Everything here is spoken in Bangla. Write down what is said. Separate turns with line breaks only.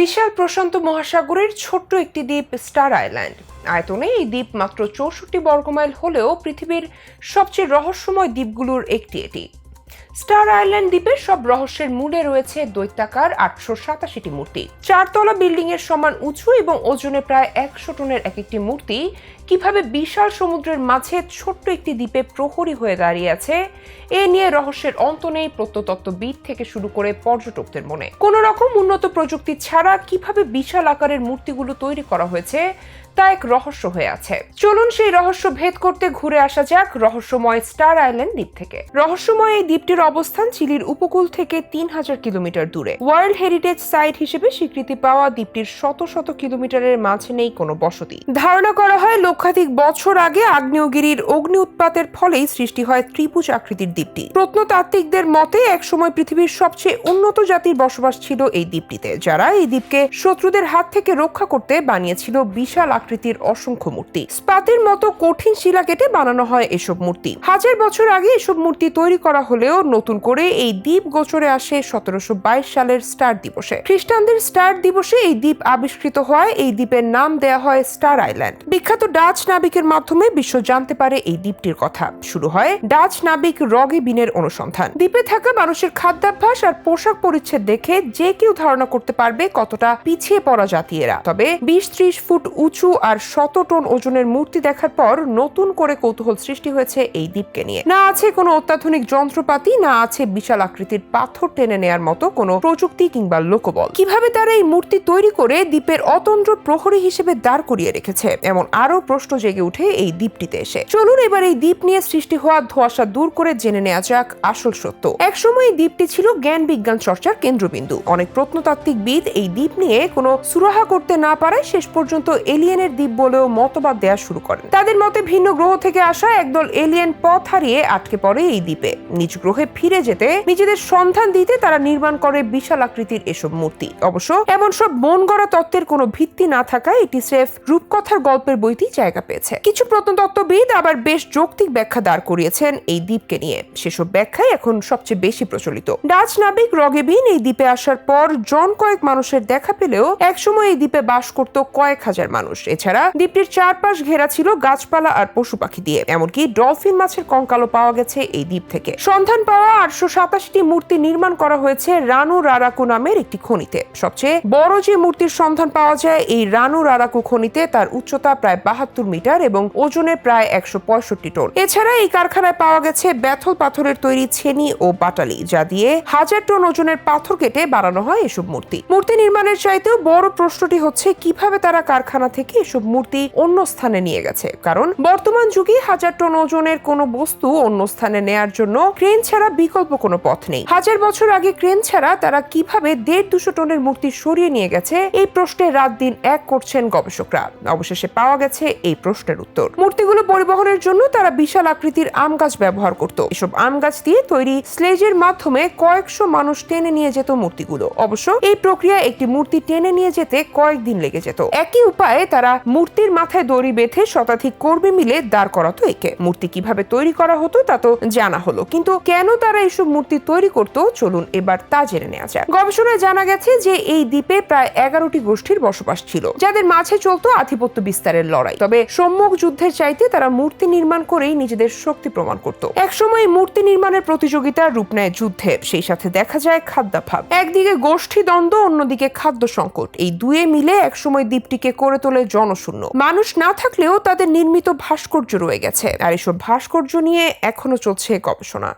বিশাল প্রশান্ত মহাসাগরের ছোট্ট একটি দ্বীপ স্টার আইল্যান্ড। আয়তনে এই দ্বীপ মাত্র চৌষট্টি বর্গমাইল হলেও পৃথিবীর সবচেয়ে রহস্যময় দ্বীপগুলোর একটি এটি। স্টার আইল্যান্ড দ্বীপের সব রহস্যের মূলে রয়েছে দৈত্যাকার আটশো সাতাশিটি মূর্তি। চারতলা বিল্ডিং এর সমান উঁচু এবং ওজনে প্রায় একশো টনের এক একটি মূর্তি কীভাবে বিশাল সমুদ্রের মাঝে ছোট্ট একটি দ্বীপে প্রহরী হয়ে দাঁড়িয়ে আছে, এ নিয়ে রহস্যের অন্ত নেই প্রত্নতত্ত্ববিদ থেকে শুরু করে পর্যটকদের মনে। কোন রকম উন্নত প্রযুক্তি ছাড়া কীভাবে বিশাল আকারের মূর্তিগুলো তৈরি করা হয়েছে তা এক রহস্য হয়ে আছে। চলুন সেই রহস্য ভেদ করতে ঘুরে আসা যাক রহস্যময় স্টার আইল্যান্ড দ্বীপ থেকে। রহস্যময় এই দ্বীপটির অবস্থান চিলির উপকূল থেকে তিন হাজার কিলোমিটার দূরে। ওয়ার্ল্ড হেরিটেজ সাইট হিসেবে স্বীকৃতি পাওয়া দ্বীপটির শত শত কিলোমিটারের মাঝে নেই কোনো বসতি। ধারণা করা হয় লক্ষাধিক বছর আগে আগ্নেয়গিরির অগ্নি উৎপাতের ফলেই সৃষ্টি হয় ত্রিভুজ আকৃতির দ্বীপটি। প্রত্নতাত্ত্বিকদের মতে একসময় পৃথিবীর সবচেয়ে উন্নত জাতির বসবাস ছিল এই দ্বীপটিতে, যারা এই দ্বীপকে শত্রুদের হাত থেকে রক্ষা করতে বানিয়েছিল বিশাল আকৃতির অসংখ্য মূর্তি। স্পাতের মতো কঠিন শিলা কেটে বানানো হয় এসব মূর্তি। হাজার বছর আগে এসব মূর্তি তৈরি করা হলেও নতুন করে এই দ্বীপ গোচরে আসে সতেরোশো বাইশ সালের স্টার দিবসে। খ্রিস্টানদের স্টার দিবসে এই দ্বীপ আবিষ্কৃত হয়। এই দ্বীপের নাম দেয়া হয় স্টার আইল্যান্ড। বিখ্যাত ডাচ নাবিকের মাধ্যমে বিশ্ব জানতে পারে এই দ্বীপটির কথা। শুরু হয় ডাচ নাবিক রগে বিনের অনুসন্ধান। দ্বীপে থাকা মানুষের খাদ্যাভ্যাস আর পোশাক পরিচ্ছেদ দেখে যে কেউ ধারণা করতে পারবে কতটা পিছিয়ে পড়া জাতি এরা। তবে বিশ ত্রিশ ফুট উঁচু আর শত টন ওজনের মূর্তি দেখার পর নতুন করে কৌতূহল সৃষ্টি হয়েছে এই দ্বীপকে নিয়ে। না আছে কোনো অত্যাধুনিক যন্ত্রপাতি, না আছে বিশাল আকৃতির পাথর টেনে নেয়ার মতো কোনো প্রযুক্তি কিংবা লোকবল। কীভাবে তারা এই মূর্তি তৈরি করে দ্বীপের অতন্ত্র প্রহরী হিসেবে দাঁড় করিয়ে রেখেছে, এমন আরও প্রশ্ন জেগে উঠে এই দ্বীপটিতে এসে। চলুন এবার এই দ্বীপ নিয়ে সৃষ্টি হওয়া ধোঁয়াশা দূর করে জেনে নেওয়া যাক আসল সত্য। একসময় এই দ্বীপটি ছিল জ্ঞান বিজ্ঞান চর্চার কেন্দ্রবিন্দু। অনেক প্রত্নতাত্ত্বিকবিদ এই দ্বীপ নিয়ে কোনো সুরাহা করতে না পারায় শেষ পর্যন্ত এলিয়েনের দ্বীপ বলেও মতবাদ দেয়া শুরু করেন। তাদের মতে ভিন্ন গ্রহ থেকে আসা একদল এলিয়েন পথ হারিয়ে আটকে পড়ে এই দ্বীপে। নিজ গ্রহে ফিরে যেতে, নিজেদের সন্ধান দিতে তারা নির্মাণ করে বিশাল আকৃতির এসব মূর্তি। অবশ্য এমন সব মন গড়া তত্ত্বের কোনো ভিত্তি না থাকায় এটি স্রেফ রূপকথার গল্পের বইতেই জায়গা পেয়েছে। কিছু প্রত্নতত্ত্ববিদ আবার বেশ যৌক্তিক ব্যাখ্যা দাঁড় করিয়েছেন এই দ্বীপকে নিয়ে। সেসব ব্যাখ্যাই এখন সবচেয়ে বেশি প্রচলিত। ডাচ নাবিক রগেবিন এই দ্বীপে আসার পর জন কয়েক মানুষের দেখা পেলেও একসময় এই দ্বীপে বাস করত কয়েক হাজার মানুষ। এছাড়া দ্বীপটির চারপাশ ঘেরা ছিল গাছপালা আর পশু পাখি দিয়ে। এমনকি ডলফিন মাছের কঙ্কালও পাওয়া গেছে এই দ্বীপ থেকে। সন্ধান পাওয়া আটশো সাতাশটি মূর্তি নির্মাণ করা হয়েছে রানু রারাকু নামের একটি খনিতে। সবচেয়ে বড় যে মূর্তির সন্ধান পাওয়া যায়, এই রানু রারাকু খনিতে তার উচ্চতা প্রায় বাহাত্তর মিটার এবং ওজনে প্রায় একশো পঁয়ষট্টি টন। এছাড়া এই কারখানায় পাওয়া গেছে ব্যাথল পাথরের তৈরি ছেনি ও বাটালি, যা দিয়ে হাজার টন ওজনের পাথর কেটে বানানো হয় এসব মূর্তি। মূর্তি নির্মাণের চাইতেও বড় প্রশ্নটি হচ্ছে, কীভাবে তারা কারখানা থেকে এসব মূর্তি অন্য স্থানে নিয়ে গেছে। কারণ বর্তমান যুগে হাজার টন ওজনের কোনো বস্তু অন্য স্থানে নেয়ার জন্য ক্রেন ছাড়া বিকল্প কোনো পথ নেই। হাজার বছর আগে ক্রেন ছাড়া তারা কীভাবে দেড় দুশো টনের মূর্তি সরিয়ে নিয়ে গেছে, এই প্রশ্নে রাত দিন এক করছেন গবেষকরা। অবশেষে পাওয়া গেছে এই প্রশ্নের উত্তর। মূর্তিগুলো পরিবহনের জন্য তারা বিশাল আকৃতির আম গাছ ব্যবহার করত। এসব আম গাছ দিয়ে তৈরি স্লেজের মাধ্যমে কয়েকশো মানুষ টেনে নিয়ে যেত মূর্তিগুলো। অবশ্য এই প্রক্রিয়া একটি মূর্তি টেনে নিয়ে যেতে কয়েকদিন লেগে যেত। একই উপায়ে তারা মূর্তির মাথায় দড়ি বেঁধে শতাধিক কর্মী মিলে দাঁড় করাতো একে। মূর্তি কীভাবে তৈরি করা হতো তা তো জানা হলো। কিন্তু কেন তারা এইসব মূর্তি তৈরি করত? চলুন এবার তা জেনে নেওয়া যাক। গবেষণায় জানা গেছে যে এই দ্বীপে প্রায় এগারোটি গোষ্ঠীর বসবাস ছিল, যাদের মাঝে চলতো আধিপত্য বিস্তারের লড়াই। তবে সম্মুখ যুদ্ধের চাইতে তারা মূর্তি নির্মাণ করেই নিজেদের শক্তি প্রমাণ করত। একসময় মূর্তি নির্মাণের প্রতিযোগিতার রূপ নেয় যুদ্ধে সেই সাথে দেখা যায় খাদ্যাভাব। একদিকে গোষ্ঠী দ্বন্দ্ব অন্যদিকে খাদ্য সংকট। এই দুয়ে মিলে একসময় দ্বীপটিকে করে তোলে জনশূন্য। মানুষ না থাকলেও তাদের নির্মিত ভাস্কর্য রয়ে গেছে। আর এসব ভাস্কর্য নিয়ে এখনও চলছে গবেষণা।